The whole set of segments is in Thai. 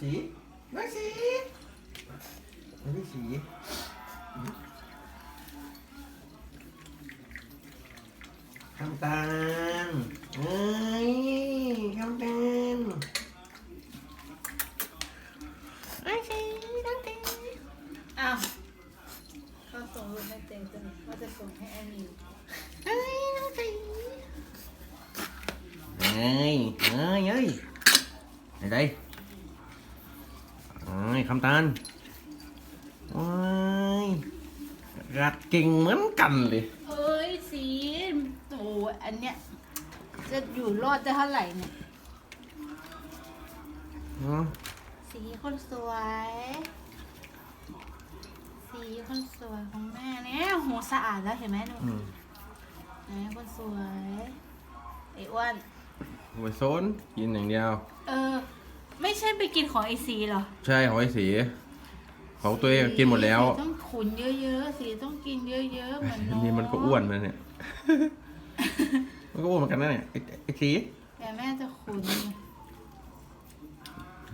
สีน้อยสีน้อยสีคำตาลเอ้ยคำตาลน้อยสีน้อยสีอ้าวเขาส่งรูปให้เต็งตัวนี้ว่าจะส่งให้แอนนี่เอ้ยน้อยสีเอ้ยเอ้ยเอ้ยไหน đây เอ้ยคำตาลโอ้ยกัดเก่งเหมือนกันเลยเอ้ยสีโอ้อันเนี้ยจะอยู่รอดได้เท่าไหร่เนี่ย อืมสีคนสวย สีคนสวยของแม่เนี่ยหูสะอาดแล้วเห็นไหมหนูอืมแม่คนสวยไอ้อ้วนไว้โซนกินอย่างเดียว เออ ไม่ใช่ไปกินของไอซีเหรอใช่ของไอ้สี ของตัวเองกินหมดแล้วสีต้องขุนเยอะๆสีต้องกินเยอะๆเหมือนน้องนี่มันก็อ้วนมันเนี่ย มันก็อ้วนเหมือนกันนะเนี่ยไอ้ไอ้สีแต่แม่จะขุนไง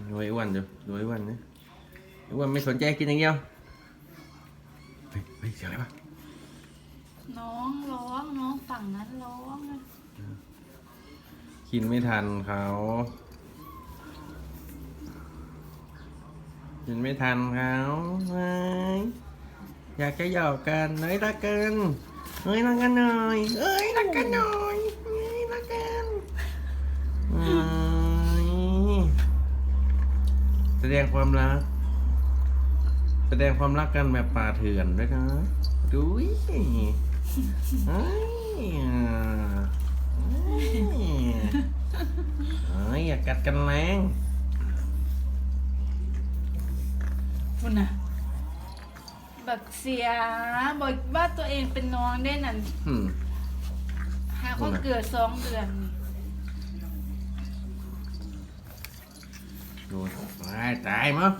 ดูไอ้อ้วนดูดูไอ้อ้วนนะไอ้อ้วนไม่สนใจกินอย่างเดียวเฮ้ยเฮ้ยเสียงอะไรวะน้องร้องน้องฝั่งนั้นร้องนะกินไม่ทันเขา กินไม่ทันเขาเฮ้ยอยากจะหยอกกันเฮ้ยรักกันเฮ้ยรักกันหน่อยเฮ้ยรักกันหน่อยเฮ้ยรักกันเฮ้ยแสดงความรัก แสดงความรักกันแบบป่าเถื่อนด้วยนะดูยเฮ้ยเฮ้ยอย่ากัดกันแรง พุ่นน่ะบักเสียบอกว่าตัวเองเป็นน้องได้นั่นอืมหาเขาเกิดสองเดือนดูตายตายมั้ง